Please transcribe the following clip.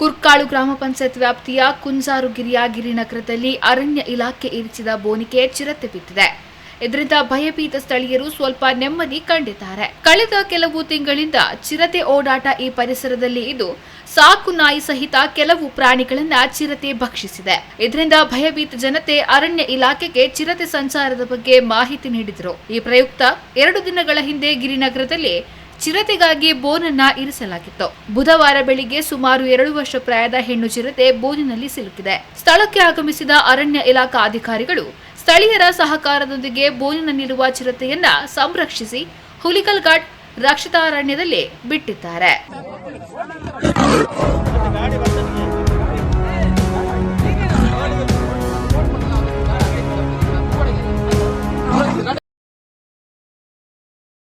ಕುರ್ಕಾಳು ಗ್ರಾಮ ಪಂಚಾಯತ್ ವ್ಯಾಪ್ತಿಯ ಕುಂಜಾರು ಗಿರಿಯಾಗಿರಿ ನಗರದಲ್ಲಿ ಅರಣ್ಯ ಇಲಾಖೆ ಇರಿಸಿದ ಬೋನಿಕೆ ಚಿರತೆ ಬಿದ್ದಿದೆ. ಇದರಿಂದ ಭಯಭೀತ ಸ್ಥಳೀಯರು ಸ್ವಲ್ಪ ನೆಮ್ಮದಿ ಕಂಡಿದ್ದಾರೆ. ಕಳೆದ ಕೆಲವು ತಿಂಗಳಿಂದ ಚಿರತೆ ಓಡಾಟ ಈ ಪರಿಸರದಲ್ಲಿ ಇದು ಸಾಕು ನಾಯಿ ಸಹಿತ ಕೆಲವು ಪ್ರಾಣಿಗಳನ್ನ ಚಿರತೆ ಭಕ್ಷಿಸಿದೆ. ಇದರಿಂದ ಭಯಭೀತ ಜನತೆ ಅರಣ್ಯ ಇಲಾಖೆಗೆ ಚಿರತೆ ಸಂಚಾರದ ಬಗ್ಗೆ ಮಾಹಿತಿ ನೀಡಿದರು. ಈ ಪ್ರಯುಕ್ತ ಎರಡು ದಿನಗಳ ಹಿಂದೆ ಗಿರಿನಗರದಲ್ಲಿ ಚಿರತೆಗಾಗಿ ಬೋನನ್ನ ಇರಿಸಲಾಗಿತ್ತು. ಬುಧವಾರ ಬೆಳಿಗ್ಗೆ ಸುಮಾರು ಎರಡು ವರ್ಷ ಪ್ರಾಯದ ಹೆಣ್ಣು ಚಿರತೆ ಬೋನಿನಲ್ಲಿ ಸಿಲುಕಿದೆ. ಸ್ಥಳಕ್ಕೆ ಆಗಮಿಸಿದ ಅರಣ್ಯ ಇಲಾಖಾ ಅಧಿಕಾರಿಗಳು ಸ್ಥಳೀಯರ ಸಹಕಾರದೊಂದಿಗೆ ಬೋನಿನಲ್ಲಿರುವ ಚಿರತೆಯನ್ನ ಸಂರಕ್ಷಿಸಿ ಹುಲಿಕಲ್ ಘಾಟ್ ರಕ್ಷಿತಾರಣ್ಯದಲ್ಲಿ ಬಿಟ್ಟಿದ್ದಾರೆ.